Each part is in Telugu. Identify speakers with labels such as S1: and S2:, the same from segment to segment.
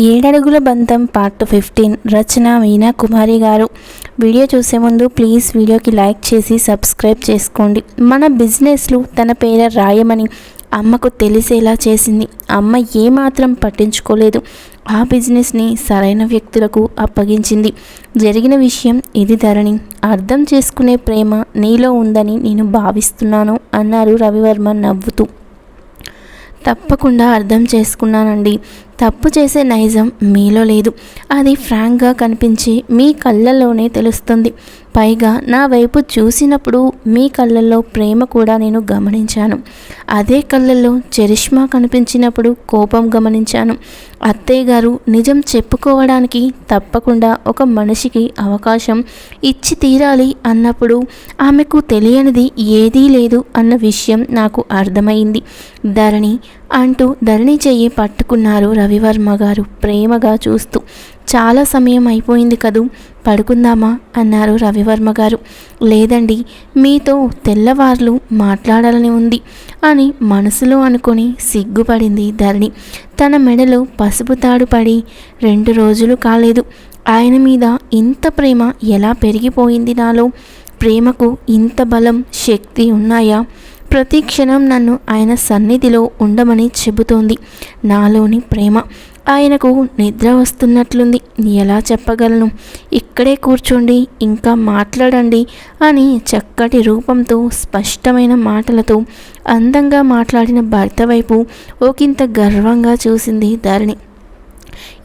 S1: ఏడడుగుల బంధం part fifteen Rachana Meena Kumari garu. Video చూసే ముందు ప్లీజ్ వీడియోకి లైక్ చేసి సబ్స్క్రైబ్ చేసుకోండి. మన బిజినెస్లు తన పేర రాయమని అమ్మకు తెలిసేలా చేసింది. అమ్మ ఏమాత్రం పట్టించుకోలేదు. ఆ బిజినెస్ని సరైన వ్యక్తులకు అప్పగించింది. జరిగిన విషయం ఇది ధరణి. అర్థం చేసుకునే ప్రేమ నీలో ఉందని నేను భావిస్తున్నాను అన్నారు రవివర్మ నవ్వుతూ. తప్పకుండా అర్థం చేసుకున్నానండి. తప్పు చేసే నైజం మీలో లేదు. అది ఫ్రాంక్గా కనిపించి మీ కళ్ళల్లోనే తెలుస్తుంది. పైగా నా వైపు చూసినప్పుడు మీ కళ్ళల్లో ప్రేమ కూడా నేను గమనించాను. అదే కళ్ళల్లో చరిష్మా కనిపించినప్పుడు కోపం గమనించాను. అత్తయ్య గారు నిజం చెప్పుకోవడానికి తప్పకుండా ఒక మనిషికి అవకాశం ఇచ్చి తీరాలి అన్నప్పుడు ఆమెకు తెలియనిది ఏదీ లేదు అన్న విషయం నాకు అర్థమైంది. ధరణి అంటూ ధరణి చెయ్యి పట్టుకున్నారు రవివర్మ గారు ప్రేమగా చూస్తూ. చాలా సమయం అయిపోయింది కదూ? పడుకుందామా? అన్నారు రవివర్మ గారు. లేదండి మీతో తెల్లవార్లు మాట్లాడాలని ఉంది అని మనసులో అనుకొని సిగ్గుపడింది ధరణి. తన మెడలో పసుపు తాడు పడి రెండు రోజులు కాలేదు. ఆయన మీద ఇంత ప్రేమ ఎలా పెరిగిపోయింది నాలో? ప్రేమకు ఇంత బలం శక్తి ఉన్నాయా? ప్రతి క్షణం నన్ను ఆయన సన్నిధిలో ఉండమని చెబుతోంది. నాలోని ప్రేమ ఆయనకు నిద్ర వస్తున్నట్లుంది. ఎలా చెప్పగలను? ఇక్కడే కూర్చోండి ఇంకా మాట్లాడండి అని చక్కటి రూపంతో స్పష్టమైన మాటలతో అందంగా మాట్లాడిన భర్త వైపు ఒకంత గర్వంగా చూసింది ధరణి.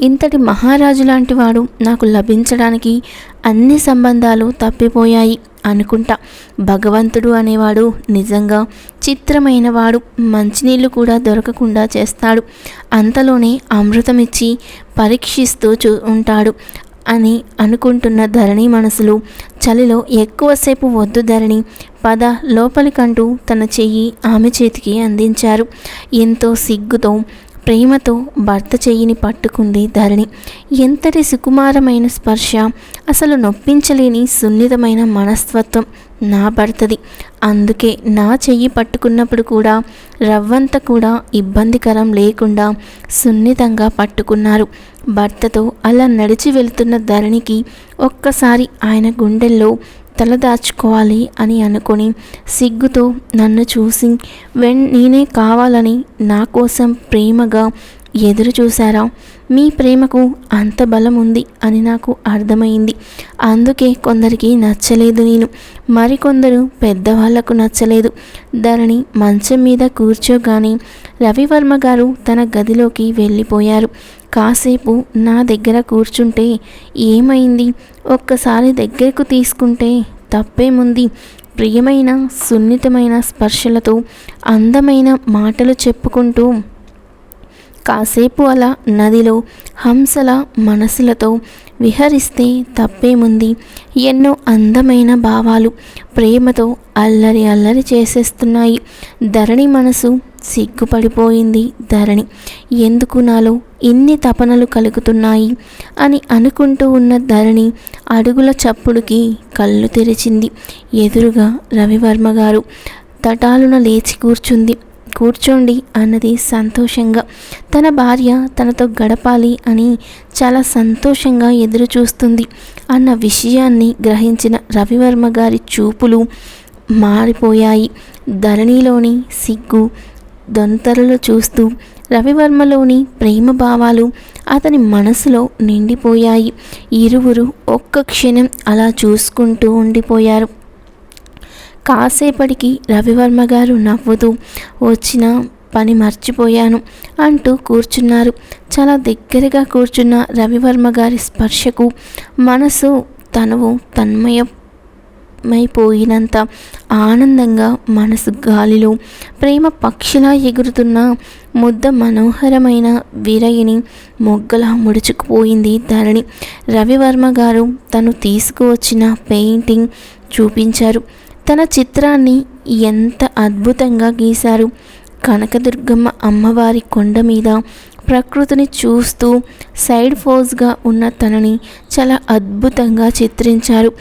S1: ఇంతటి మహారాజు లాంటి వాడు నాకు లభించడానికి అన్ని సంబంధాలు తప్పిపోయాయి. అనుకుంటా. భగవంతుడు అనేవాడు నిజంగా చిత్రమైన వాడు మంచినీళ్ళు కూడా దొరకకుండా చేస్తాడు. అంతలోనే అమృతమిచ్చి పరీక్షిస్తూ చూ ఉంటాడు అని అనుకుంటున్న ధరణి మనసులో. చలిలో ఎక్కువసేపు వద్దు ధరణి. పద లోపలికంటూ తన చెయ్యి ఆమె చేతికి అందించారు. ఎంతో సిగ్గుతో ప్రేమతో భర్త చెయ్యిని పట్టుకుంది ధరణి. ఎంతటి సుకుమారమైన స్పర్శ. అసలు నొప్పించలేని సున్నితమైన మనస్తత్వం నా భర్తది. అందుకే నా చెయ్యి పట్టుకున్నప్పుడు కూడా రవ్వంత కూడా ఇబ్బందికరం లేకుండా సున్నితంగా పట్టుకున్నారు. భర్తతో అలా నడిచి వెళ్తున్న ధరణికి ఒక్కసారి ఆయన గుండెల్లో తలదాచుకోవాలి అని అనుకొని సిగ్గుతో నన్ను చూసి వెన్ నేనే కావాలని నా కోసం ప్రేమగా ఎదురు చూశారా? మీ ప్రేమకు అంత బలం ఉంది అని నాకు అర్థమైంది. అందుకే కొందరికి నచ్చలేదు నేను. మరికొందరు పెద్దవాళ్ళకు నచ్చలేదు. ధరణి మంచం మీద కూర్చోగానే రవివర్మ గారు తన గదిలోకి వెళ్ళిపోయారు. కాసేపు నా దగ్గర కూర్చుంటే ఏమైంది? ఒక్కసారి దగ్గరకు తీసుకుంటే తప్పేముంది? ప్రియమైన సున్నితమైన స్పర్శలతో అందమైన మాటలు చెప్పుకుంటూ కాసేపు అలా నదిలో హంసల మనసులతో విహరిస్తే తప్పేముంది? ఎన్నో అందమైన భావాలు ప్రేమతో అల్లరి అల్లరి చేసేస్తున్నాయి. ధరణి మనసు సిగ్గుపడిపోయింది ధరణి. ఎందుకు నాలో ఇన్ని తపనలు కలుగుతున్నాయి? అని అనుకుంటూ ఉన్న ధరణి అడుగుల చప్పుడుకి కళ్ళు తెరిచింది. ఎదురుగా రవివర్మ గారు తటాలున లేచి కూర్చుంది. కూర్చోండి అన్నది సంతోషంగా. తన భార్య తనతో గడపాలి అని చాలా సంతోషంగా ఎదురు చూస్తుంది అన్న విషయాన్ని గ్రహించిన రవివర్మ గారి చూపులు మారిపోయాయి. ధరణిలోని సిగ్గు దొంతరలు చూస్తూ రవివర్మలోని ప్రేమ భావాలు అతని మనసులో నిండిపోయాయి. ఇరువురు ఒక్క క్షణం అలా చూసుకుంటూ ఉండిపోయారు. కాసేపటికి రవివర్మ గారు నవ్వుతూ వచ్చిన పని మర్చిపోయాను అంటూ కూర్చున్నారు. చాలా దగ్గరగా కూర్చున్న రవివర్మ గారి స్పర్శకు మనసు తనువు మైపోయినంత ఆనందంగా మనసు గాలిలో ప్రేమ పక్షిలా ఎగురుతున్న ముద్ద మనోహరమైన విరయిని మొగ్గలా ముడుచుకుపోయింది ధరణి. రవివర్మ గారు తను తీసుకువచ్చిన పెయింటింగ్ చూపించారు. తన చిత్రాన్ని ఎంత అద్భుతంగా గీశారు. కనకదుర్గమ్మ అమ్మవారి కొండ మీద ప్రకృతిని చూస్తూ సైడ్ ఫోజ్గా ఉన్న తనని చాలా అద్భుతంగా చిత్రించారు.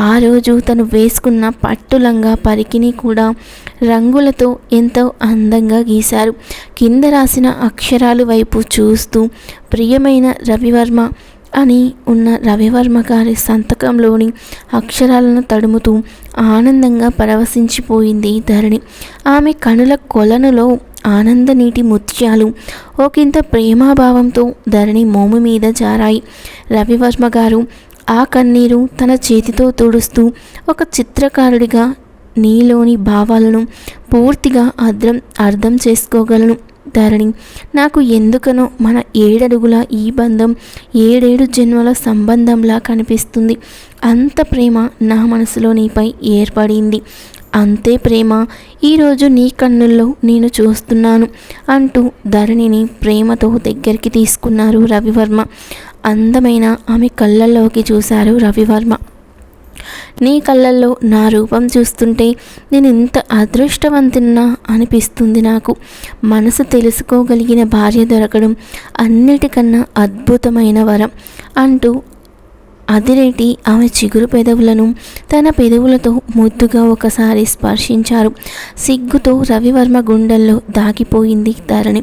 S1: ఆ రోజు తను వేసుకున్న పట్టులంగా పరికిని కూడా రంగులతో ఎంతో అందంగా గీశారు. కింద రాసిన అక్షరాలు వైపు చూస్తూ ప్రియమైన రవివర్మ అని ఉన్న రవివర్మ గారి సంతకంలోని అక్షరాలను తడుముతూ ఆనందంగా పరవశించిపోయింది ధరణి. ఆమె కనుల కొలనులో ఆనంద నీటి ముత్యాలు ఒకంత ప్రేమాభావంతో ధరణి మోము మీద జారాయి. రవివర్మ గారు ఆ కన్నీరు తన చేతితో తుడుస్తూ ఒక చిత్రకారుడిగా నీలోని భావాలను పూర్తిగా అర్థం అర్థం చేసుకోగలను. ధరణి నాకు ఎందుకనో మన ఏడడుగుల ఈ బంధం ఏడేడు జన్మల సంబంధంలా కనిపిస్తుంది. అంత ప్రేమ నా మనసులో నీపై ఏర్పడింది. అంతే ప్రేమ ఈరోజు నీ కన్నుల్లో నేను చూస్తున్నాను అంటూ ధరణిని ప్రేమతో దగ్గరికి తీసుకున్నారు రవివర్మ. అందమైన ఆమె కళ్ళల్లోకి చూశారు రవివర్మ. నీ కళ్ళల్లో నా రూపం చూస్తుంటే నేను ఇంత అదృష్టవంతున్నా అనిపిస్తుంది నాకు. మనసు తెలుసుకోగలిగిన భార్య దొరకడం అన్నిటికన్నా అద్భుతమైన వరం అంటూ అదిరేటి ఆమె చిగురు పెదవులను తన పెదవులతో ముద్దుగా ఒకసారి స్పర్శించారు. సిగ్గుతో రవివర్మ గుండెల్లో దాగిపోయింది ధరణి.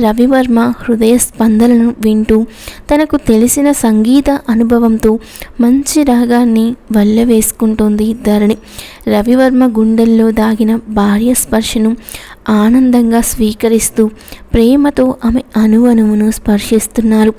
S1: రవివర్మ హృదయ స్పందనను వింటూ తనకు తెలిసిన సంగీత అనుభవంతో మంచి రాగాన్ని వల్లవేసుకుంటోంది ధరణి. రవివర్మ గుండెల్లో దాగిన భార్య స్పర్శను ఆనందంగా స్వీకరిస్తూ ప్రేమతో ఆమె అణువణువును స్పర్శిస్తున్నారు.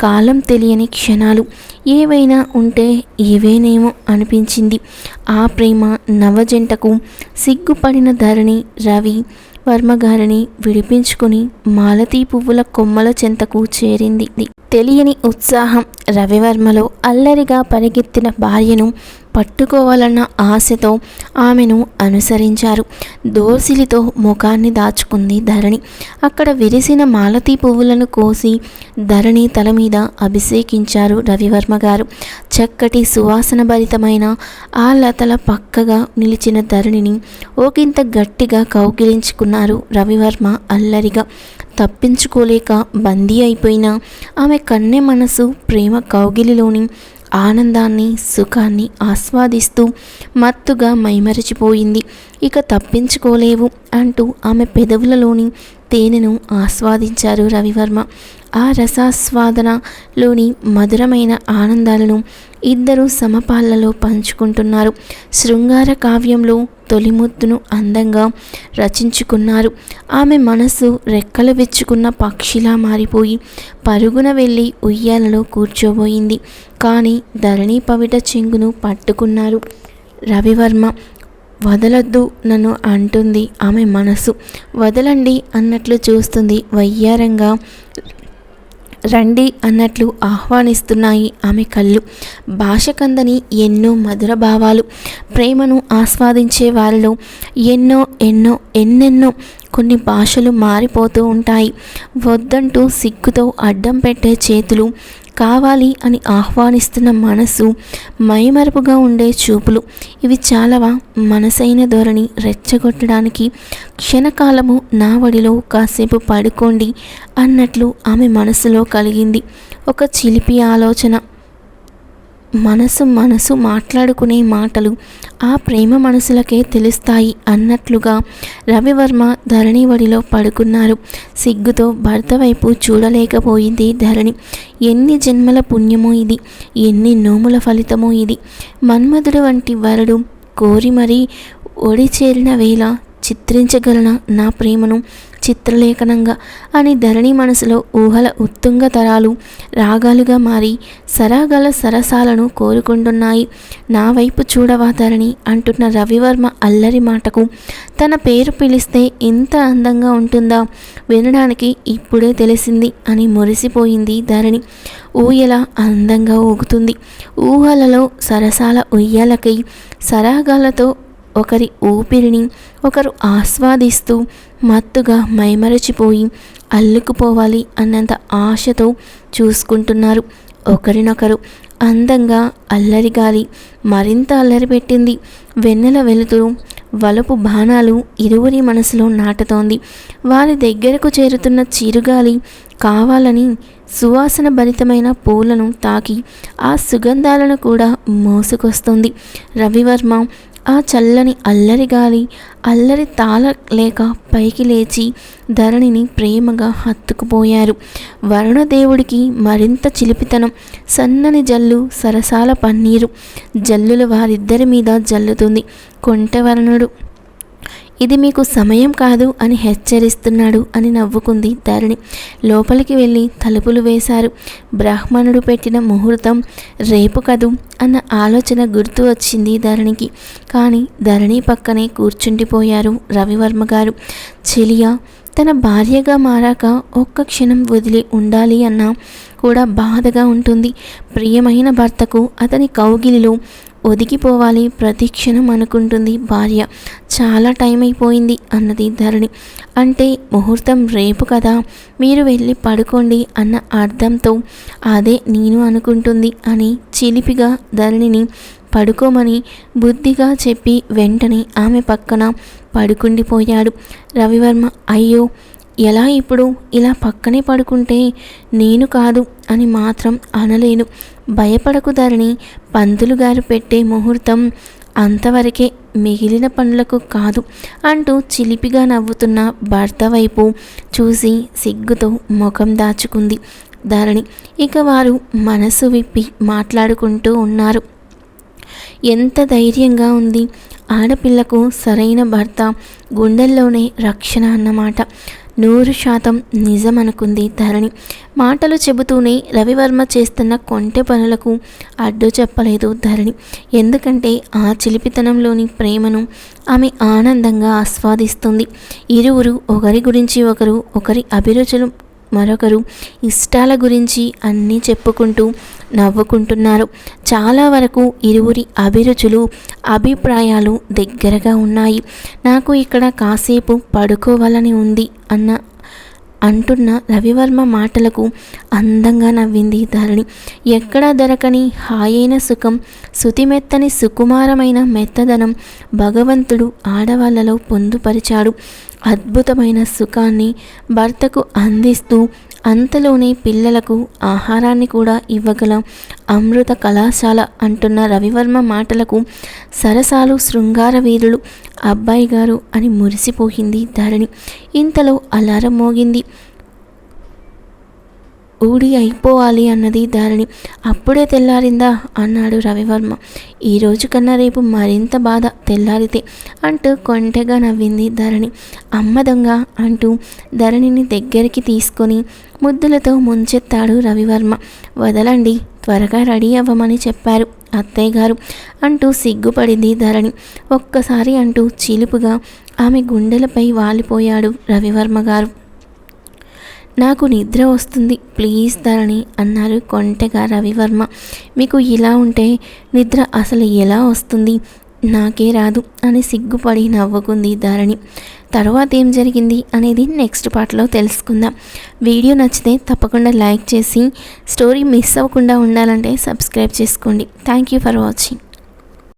S1: కాలం తెలియని క్షణాలు ఏవైనా ఉంటే ఏవేనేమో అనిపించింది. ఆ ప్రేమ నవజంటకు సిగ్గుపడిన ధరణి రవి వర్మగారిని విడిపించుకుని మాలతీ పువ్వుల కొమ్మల చెంతకు చేరింది. తెలియని ఉత్సాహం రవివర్మలో అల్లరిగా పరిగెత్తిన భార్యను పట్టుకోవాలన్న ఆశతో ఆమెను అనుసరించారు. దోసిలితో ముఖాన్ని దాచుకుంది ధరణి. అక్కడ విరిసిన మాలతీ పువ్వులను కోసి ధరణి తల మీద అభిషేకించారు రవివర్మ గారు. చక్కటి సువాసన భరితమైన ఆ లతల పక్కగా నిలిచిన ధరణిని ఓకింత గట్టిగా కౌగిలించుకున్నారు రవివర్మ అల్లరిగా. తప్పించుకోలేక బందీ అయిపోయిన ఆమె కన్నె మనసు ప్రేమ కౌగిలిలోని ఆనందాన్ని సుఖాన్ని ఆస్వాదిస్తూ మత్తుగా మైమరిచిపోయింది. ఇక తప్పించుకోలేవు అంటూ ఆమె పెదవులలోని తేనెను ఆస్వాదించారు రవివర్మ. ఆ రసాస్వాదనలోని మధురమైన ఆనందాలను ఇద్దరు సమపాళ్ళలో పంచుకుంటున్నారు. శృంగార కావ్యంలో తొలిముద్దును అందంగా రచించుకున్నారు. ఆమె మనసు రెక్కలు విచ్చుకున్న పక్షిలా మారిపోయి పరుగున వెళ్ళి ఉయ్యాలలో కూర్చోబోయింది. కానీ ధరణి పవిట చెంగును పట్టుకున్నారు. రవివర్మ వదలొద్దు నన్ను అంటుంది ఆమె మనసు. వదలండి అన్నట్లు చూస్తుంది వయ్యారంగా రండి అన్నట్లు ఆహ్వానిస్తున్నాయి ఆమె కళ్ళు. భాష కందని ఎన్నో మధుర భావాలు. ప్రేమను ఆస్వాదించే వారిలో ఎన్నో ఎన్నో ఎన్నెన్నో కొన్ని భాషలు మారిపోతూ ఉంటాయి. వద్దంటూ సిగ్గుతో అడ్డం పెట్టే చేతులు కావాలి అని ఆహ్వానిస్తున్న మనసు మైమరుపుగా ఉండే చూపులు. ఇవి చాలావా? మనసైన ధోరణి రెచ్చగొట్టడానికి క్షణకాలము నా వడిలో కాసేపు పడుకోండి అన్నట్లు ఆమె మనసులో కలిగింది. ఒక చిలిపి ఆలోచన. మనసు మనసు మాట్లాడుకునే మాటలు ఆ ప్రేమ మనసులకే తెలుస్తాయి అన్నట్లుగా రవివర్మ ధరణి వడిలో పడుకున్నారు. సిగ్గుతో భర్త వైపు చూడలేకపోయింది ధరణి. ఎన్ని జన్మల పుణ్యమో ఇది ఎన్ని నోముల ఫలితమో ఇది. మన్మధుడు వంటి వరుడు కోరి మరీ ఒడి చేరిన వేళ చిత్రించగలన నా ప్రేమను? చిత్రలేఖనంగా అని ధరణి మనసులో ఊహల ఉత్తుంగ తరాలు రాగాలుగా మారి సరాగల సరసాలను కోరుకుంటున్నాయి. నా వైపు చూడవా ధరణి? అంటున్న రవివర్మ అల్లరి మాటకు. తన పేరు పిలిస్తే ఇంత అందంగా ఉంటుందా? వినడానికి ఇప్పుడే తెలిసింది అని మురిసిపోయింది ధరణి. ఊయల అందంగా ఊగుతుంది. ఊహలలో సరసాల ఉయ్యాలకై సరాగాలతో ఒకరి ఊపిరిని ఒకరు ఆస్వాదిస్తూ మత్తుగా మైమరచిపోయి అల్లుకుపోవాలి అన్నంత ఆశతో చూసుకుంటున్నారు. ఒకరినొకరు అందంగా అల్లరి గాలి మరింత అల్లరి పెట్టింది వెన్నెల వెలుతురు. వలపు బాణాలు ఇరువురి మనసులో నాటుతోంది. వారి దగ్గరకు చేరుతున్న చిరుగాలి కావాలని సువాసన భరితమైన పూలను తాకి ఆ సుగంధాలను కూడా మోసుకొస్తుంది. రవివర్మ ఆ చల్లని అల్లరి గాలి అల్లరి తాళ లేక పైకి లేచి ధరణిని ప్రేమగా హత్తుకుపోయారు. వరుణదేవుడికి మరింత చిలిపితనం సన్నని జల్లు సరసాల పన్నీరు జల్లులు వారిద్దరి మీద జల్లుతుంది. కొంటెవరణుడు ఇది మీకు సమయం కాదు అని హెచ్చరిస్తున్నాడు అని నవ్వుకుంది ధరణి. లోపలికి వెళ్ళి తలుపులు వేశారు. బ్రాహ్మణుడు పెట్టిన ముహూర్తం రేపు కదూ అన్న ఆలోచన గుర్తు వచ్చింది ధరణికి. కానీ ధరణి పక్కనే కూర్చుండిపోయారు రవివర్మ గారు. చెలియా తన భార్యగా మారాక ఒక్క క్షణం వదిలి ఉండాలి అన్నా కూడా బాధగా ఉంటుంది. ప్రియమైన భర్తకు అతని కౌగిలిలో ఒదిగిపోవాలి ప్రతి క్షణం అనుకుంటుంది భార్య. చాలా టైం అయిపోయింది అన్నది ధరణి. అంటే ముహూర్తం రేపు కదా? మీరు వెళ్ళి పడుకోండి అన్న అర్థంతో అదే నేను అనుకుంటుంది అని చిలిపిగా ధరణిని పడుకోమని బుద్ధిగా చెప్పి వెంటనే ఆమె పక్కన పడుకుండిపోయాడు. రవివర్మ అయ్యో ఎలా ఇప్పుడు ఇలా పక్కనే పడుకుంటే నేను కాదు అని మాత్రం అనలేను. భయపడకు ధరణి పంతులు గారు పెట్టే ముహూర్తం అంతవరకే మిగిలిన పనులకు కాదు అంటూ చిలిపిగా నవ్వుతున్న భర్త వైపు చూసి సిగ్గుతో ముఖం దాచుకుంది ధరణి. ఇక వారు మనసు విప్పి మాట్లాడుకుంటూ ఉన్నారు. ఎంత ధైర్యంగా ఉంది ఆడపిల్లకు సరైన భర్త గుండెల్లోనే రక్షణ అన్నమాట. నూరు శాతం నిజమనుకుంది ధరణి. మాటలు చెబుతూనే రవివర్మ చేస్తున్న కొంటె పనులకు అడ్డు చెప్పలేదు ధరణి. ఎందుకంటే ఆ చిలిపితనంలోని ప్రేమను ఆమె ఆనందంగా ఆస్వాదిస్తుంది. ఇరువురు ఒకరి గురించి ఒకరు ఒకరి అభిరుచులు మరొకరు ఇష్టాల గురించి అన్నీ చెప్పుకుంటూ నవ్వుకుంటున్నారు. చాలా వరకు ఇరువురి అభిరుచులు అభిప్రాయాలు దగ్గరగా ఉన్నాయి. నాకు ఇక్కడ కాసేపు పడుకోవాలని ఉంది అన్న అంటున్న రవివర్మ మాటలకు అందంగా నవ్వింది ధరణి. ఎక్కడా దొరకని హాయైన సుఖం శుతిమెత్తని సుకుమారమైన మెత్తదనం భగవంతుడు ఆడవాళ్ళలో పొందుపరిచాడు. అద్భుతమైన సుఖాన్ని భర్తకు అందిస్తూ అంతలోనే పిల్లలకు ఆహారాన్ని కూడా ఇవ్వగల అమృత కళాశాల అంటున్న రవివర్మ మాటలకు సరసాలు శృంగార వీరులు అబ్బాయి గారు అని మురిసిపోయింది ధరణి. ఇంతలో అలారం మోగింది. ఊడి అయిపోవాలి అన్నది ధరణి. అప్పుడే తెల్లారిందా? అన్నాడు రవివర్మ. ఈ రోజు కన్నా రేపు మరింత బాధ తెల్లారితే అంటూ కొంటెగా నవ్వింది ధరణి. అమ్మ దొంగ అంటూ ధరణిని దగ్గరికి తీసుకొని ముద్దులతో ముంచెత్తాడు రవివర్మ. వదలండి త్వరగా రెడీ అవ్వమని చెప్పారు అత్తయ్య గారు అంటూ సిగ్గుపడింది ధరణి. ఒక్కసారి అంటూ చిలుపుగా ఆమె గుండెలపై వాలిపోయాడు రవివర్మ గారు. నాకు నిద్ర వస్తుంది. ప్లీజ్ ధరణి అన్నారు కొంటెగా రవివర్మ. మీకు ఇలా ఉంటే నిద్ర అసలు ఎలా వస్తుంది? నాకే రాదు అని సిగ్గుపడి నవ్వుకుంది ధరణి. తర్వాత ఏం జరిగింది అనేది నెక్స్ట్ పార్ట్లో తెలుసుకుందాం. వీడియో నచ్చితే తప్పకుండా లైక్ చేసి స్టోరీ మిస్ అవ్వకుండా ఉండాలంటే సబ్స్క్రైబ్ చేసుకోండి. Thank you for watching.